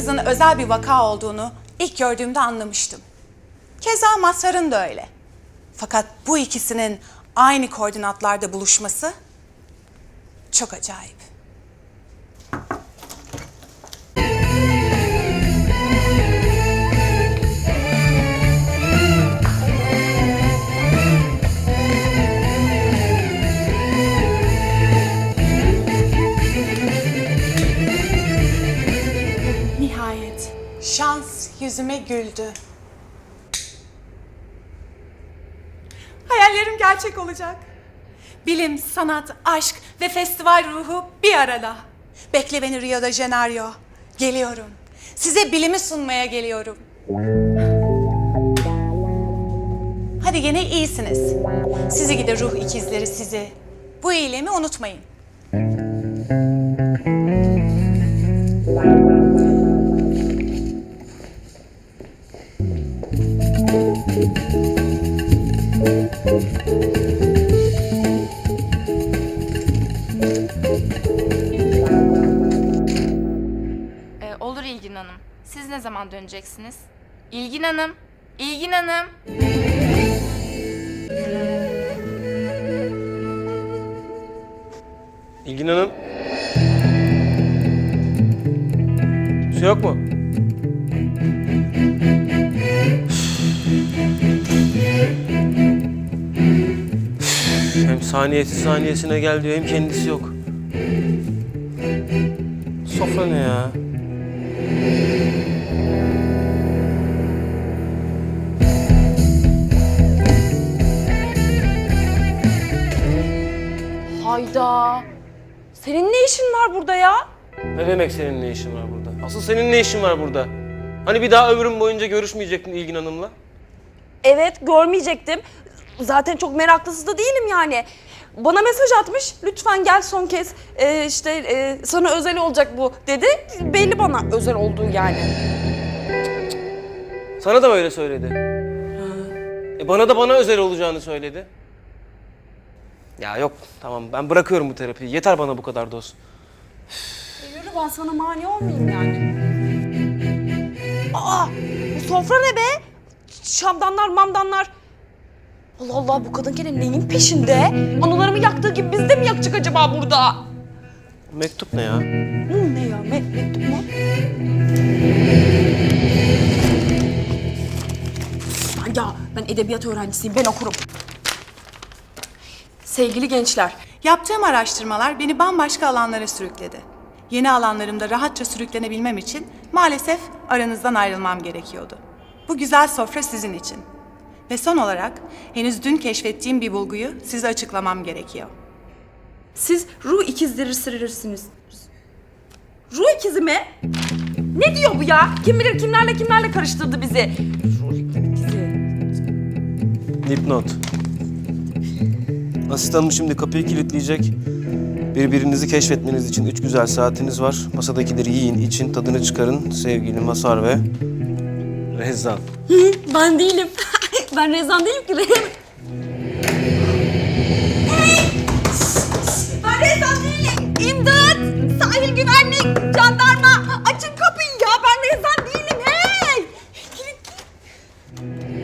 kızın özel bir vaka olduğunu ilk gördüğümde anlamıştım. Keza Mazhar'ın da öyle. Fakat bu ikisinin aynı koordinatlarda buluşması çok acayip. Şans yüzüme güldü. Hayallerim gerçek olacak. Bilim, sanat, aşk ve festival ruhu bir arada. Bekle beni Rio de Janeiro. Geliyorum. Size bilimi sunmaya geliyorum. Hadi gene iyisiniz. Sizi gide ruh ikizleri sizi. Bu eylemi unutmayın. Ee, olur İlgin Hanım. Siz ne zaman döneceksiniz? İlgin Hanım. İlgin Hanım. İlgin Hanım. Su yok mu? Saniyesi saniyesine gel diyor hem kendisi yok. Sofra ne ya? Hayda. Senin ne işin var burada ya? Ne demek senin ne işin var burada? Asıl senin ne işin var burada? Hani bir daha ömrün boyunca görüşmeyecektin İlgin Hanım'la? Evet görmeyecektim. Zaten çok meraklısı da değilim yani. Bana mesaj atmış. Lütfen gel son kez. Ee, işte e, sana özel olacak bu dedi. Belli bana özel olduğu yani. Sana da mı öyle söyledi? E bana da bana özel olacağını söyledi. Ya yok tamam ben bırakıyorum bu terapiyi. Yeter bana bu kadar doz. E, yürü ben sana mani olmayayım yani. Aa bu sofra ne be? Şamdanlar mamdanlar. Allah Allah bu kadın gene neyin peşinde? Anılarımı yaktığı gibi biz de mi yakacak acaba burada? Mektup ne ya? Hı, ne ya? Me- mektup mu? Ya ben edebiyat öğrencisiyim, ben okurum. Sevgili gençler, Yaptığım araştırmalar beni bambaşka alanlara sürükledi. Yeni alanlarımda rahatça sürüklenebilmem için maalesef aranızdan ayrılmam gerekiyordu. Bu güzel sofra sizin için. Ve son olarak henüz dün keşfettiğim bir bulguyu size açıklamam gerekiyor. siz ruh ikizleri sırrırsınız. Ruh ikizi mi? Ne diyor bu ya? Kim bilir kimlerle kimlerle karıştırdı bizi. Ruh ikizi. Dipnot. Asistanım şimdi kapıyı kilitleyecek. Birbirinizi keşfetmeniz için üç güzel saatiniz var. Masadakileri yiyin, için tadını çıkarın. Sevgili Masar ve Rezzan. Ben değilim. ben Rezan değilim ki. Ben Rezan değilim. İmdat! Sahil güvenlik, jandarma. Açın kapıyı ya. Ben Rezan değilim. Hey! Kilitli.